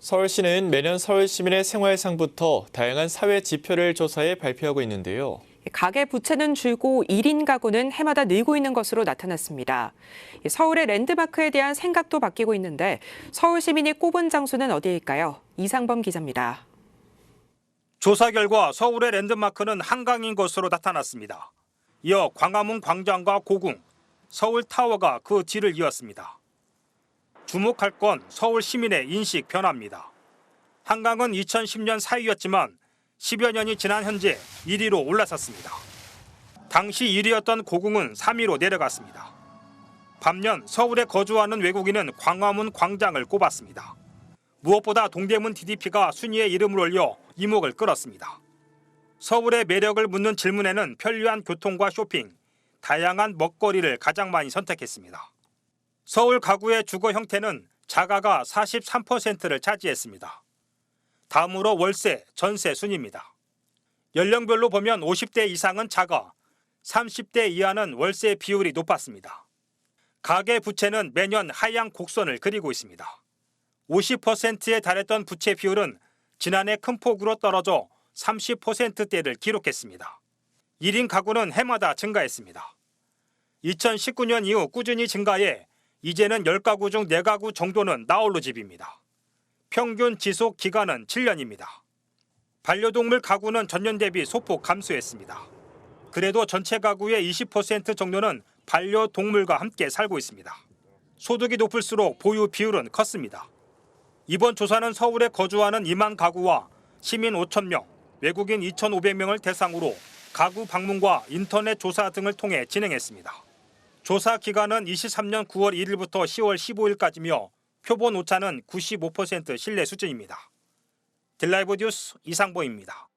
서울시는 매년 서울 시민의 생활상부터 다양한 사회 지표를 조사해 발표하고 있는데요. 가계 부채는 줄고 1인 가구는 해마다 늘고 있는 것으로 나타났습니다. 서울의 랜드마크에 대한 생각도 바뀌고 있는데 서울 시민이 꼽은 장소는 어디일까요? 이상범 기자입니다. 조사 결과 서울의 랜드마크는 한강인 것으로 나타났습니다. 이어 광화문 광장과 고궁, 서울 타워가 그 뒤를 이었습니다. 주목할 건 서울 시민의 인식 변화입니다. 한강은 2010년 4위였지만 10여 년이 지난 현재 1위로 올라섰습니다. 당시 1위였던 고궁은 3위로 내려갔습니다. 반면 서울에 거주하는 외국인은 광화문 광장을 꼽았습니다. 무엇보다 동대문 DDP가 순위에 이름을 올려 이목을 끌었습니다. 서울의 매력을 묻는 질문에는 편리한 교통과 쇼핑, 다양한 먹거리를 가장 많이 선택했습니다. 서울 가구의 주거 형태는 자가가 43%를 차지했습니다. 다음으로 월세, 전세 순입니다. 연령별로 보면 50대 이상은 자가, 30대 이하는 월세 비율이 높았습니다. 가계 부채는 매년 하향 곡선을 그리고 있습니다. 50%에 달했던 부채 비율은 지난해 큰 폭으로 떨어져 30%대를 기록했습니다. 1인 가구는 해마다 증가했습니다. 2019년 이후 꾸준히 증가해 이제는 10가구 중 4가구 정도는 나홀로 집입니다. 평균 지속 기간은 7년입니다. 반려동물 가구는 전년 대비 소폭 감소했습니다. 그래도 전체 가구의 20% 정도는 반려동물과 함께 살고 있습니다. 소득이 높을수록 보유 비율은 컸습니다. 이번 조사는 서울에 거주하는 2만 가구와 시민 5천 명, 외국인 2,500명을 대상으로 가구 방문과 인터넷 조사 등을 통해 진행했습니다. 조사 기간은 23년 9월 1일부터 10월 15일까지며 표본 오차는 95% 신뢰 수준입니다. 딜라이브 뉴스 이상보입니다.